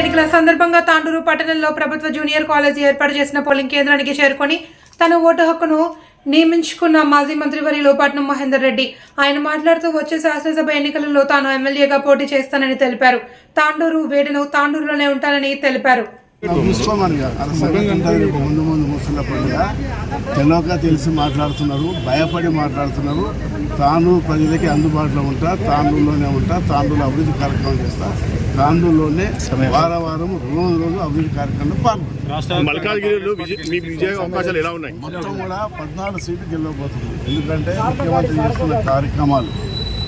సందర్భంగా తాండూరు పట్టణంలో ప్రభుత్వ జూనియర్ కాలేజీ ఏర్పాటు చేసిన పోలింగ్ కేంద్రానికి చేరుకొని తన ఓటు హక్కును నియమించుకున్న మాజీ మంత్రివర్యులు లోపాట్నం మహేందర్ రెడ్డి. ఆయన మాట్లాడుతూ వచ్చే శాసనసభ ఎన్నికలలో తాను ఎమ్మెల్యేగా పోటీ చేస్తానని తెలిపారు. తాండూరు వేడును తాండూరులోనే ఉంటానని తెలిపారు. చూసుకోమని ముందు ముందు ముసల పండుగ తెలియక తెలిసి మాట్లాడుతున్నారు భయపడి మాట్లాడుతున్నారు. తాను ప్రజలకి అందుబాటులో ఉంటా తాండూరులోనే ఉంటా తాండూరులో అభివృద్ధి కార్యక్రమం చేస్తా. తాండూరులోనే వార వారం రోజు రోజు అభివృద్ధి కార్యక్రమంలో పాల్గొంటారు మొత్తం కూడా పద్నాలుగు సీట్లు గెలవబోతుంది. ఎందుకంటే ముఖ్యమంత్రి చేస్తున్న కార్యక్రమాలు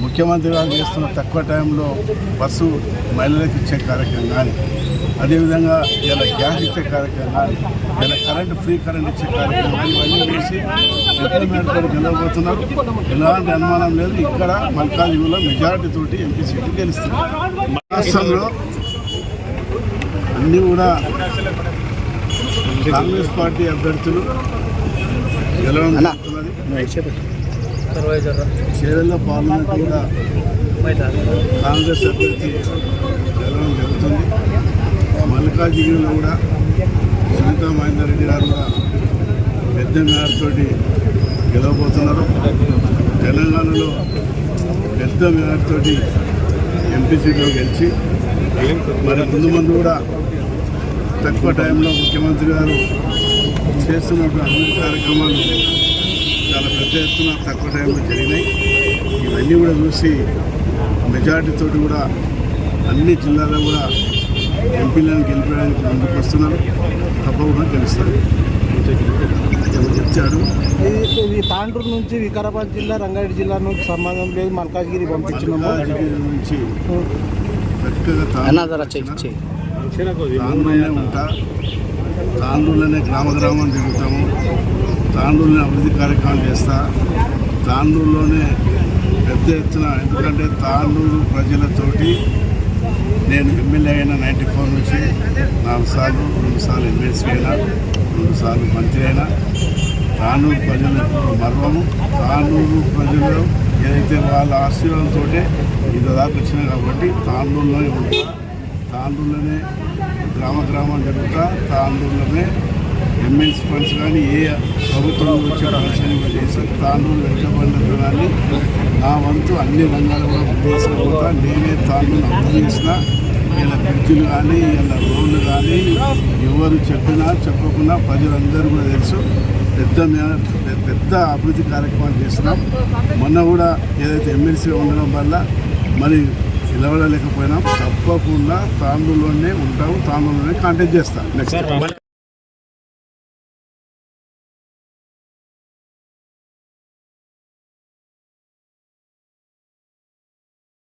ముఖ్యమంత్రి గారు చేస్తున్న తక్కువ టైంలో బస్సు మహిళలకు ఇచ్చే కార్యక్రమం కానీ అదేవిధంగా ఇలా గ్యాస్ ఇచ్చే కార్యక్రమం కానీ ఇలా కరెంట్ ఫ్రీ కరెంట్ ఇచ్చే కార్యక్రమం కానీ ఇవన్నీ చూసి ఎంపీ మేరకు గెలవబోతున్నారు ఎలాంటి అనుమానం లేదు. ఇక్కడ మల్కాజ్గిరిలో మెజారిటీ తోటి ఎంపీ సీట్లు గెలుస్తున్నారు రాష్ట్రంలో అన్నీ కూడా కాంగ్రెస్ పార్టీ అభ్యర్థులు గెలవడం చీరల్లో పార్లమెంట్ కూడా కాంగ్రెస్ అభ్యర్థి గెలవడం జరుగుతుంది. మల్కాజిగిరిలో కూడా సునీతా మహేందర్ రెడ్డి గారు కూడా పెద్ద మేరతో గెలవబోతున్నారు. తెలంగాణలో పెద్ద మేరతో ఎంపీ సీట్లో గెలిచి మరి ముందు ముందు కూడా తక్కువ టైంలో ముఖ్యమంత్రి గారు చేస్తున్నటువంటి అన్ని కార్యక్రమాలు చాలా పెద్ద ఎత్తున తక్కువ టైంలో జరిగినాయి. ఇవన్నీ కూడా చూసి మెజార్టీతో కూడా అన్ని జిల్లాల్లో కూడా ఎంపీలను గెలిపడానికి ముందుకు వస్తున్నారు. తప్పకుండా గెలుస్తారు. చెప్తాడు ఇది తాండూరు నుంచి వికారాబాద్ జిల్లా రంగారెడ్డి జిల్లా నుంచి సంబంధం లేదు. మల్కాజ్గిరి పంపించినాము. మల్కాజిగిరి నుంచి తాండూరులోనే ఉంటా. తాండూరులోనే గ్రామ గ్రామం తిరుగుతాము. తాండూరులోనే అభివృద్ధి కార్యక్రమాలు చేస్తా. తాండూరులోనే పెద్ద ఎత్తున ఎందుకంటే తాండూరు ప్రజలతోటి నేను ఎమ్మెల్యే అయిన నైంటీ ఫోర్ నుంచి నాలుగు సార్లు రెండు సార్లు ఎమ్మెల్సీ అయినా రెండు సార్లు మంత్రి అయినా తాండూరు ప్రజలకు మర్వము. తాండూరు ప్రజలు ఏదైతే వాళ్ళ ఆశీర్వాదంతో ఇది దాకా వచ్చినాయి కాబట్టి తాండూరులోనే ఉంటా. తాండూరులోనే గ్రామ గ్రామం జరుగుతా తాండూరులోనే గవర్నమెంట్ ఫండ్స్ కానీ ఏ ప్రభుత్వం వచ్చే ఆలోచన కూడా చేసి తాండూరు వెంకబడిన కానీ నా వంతు అన్ని రంగాలు కూడా ఉద్దేశపోతా నేనే తాను అభివృద్ధి చేసిన ఇలా బ్రిడ్జిలు కానీ ఇలా రోడ్లు కానీ ఎవరు చెప్పినా చెప్పకుండా ప్రజలందరూ కూడా తెలుసు. పెద్ద పెద్ద అభివృద్ధి కార్యక్రమాలు చేస్తున్నాం. మొన్న కూడా ఏదైతే ఎమ్మెల్సీ ఉండడం వల్ల మరి నిలబడలేకపోయినా. తప్పకుండా తాండూలోనే ఉంటాము తాండూలోనే కాంటాక్ట్ చేస్తాం. నెక్స్ట్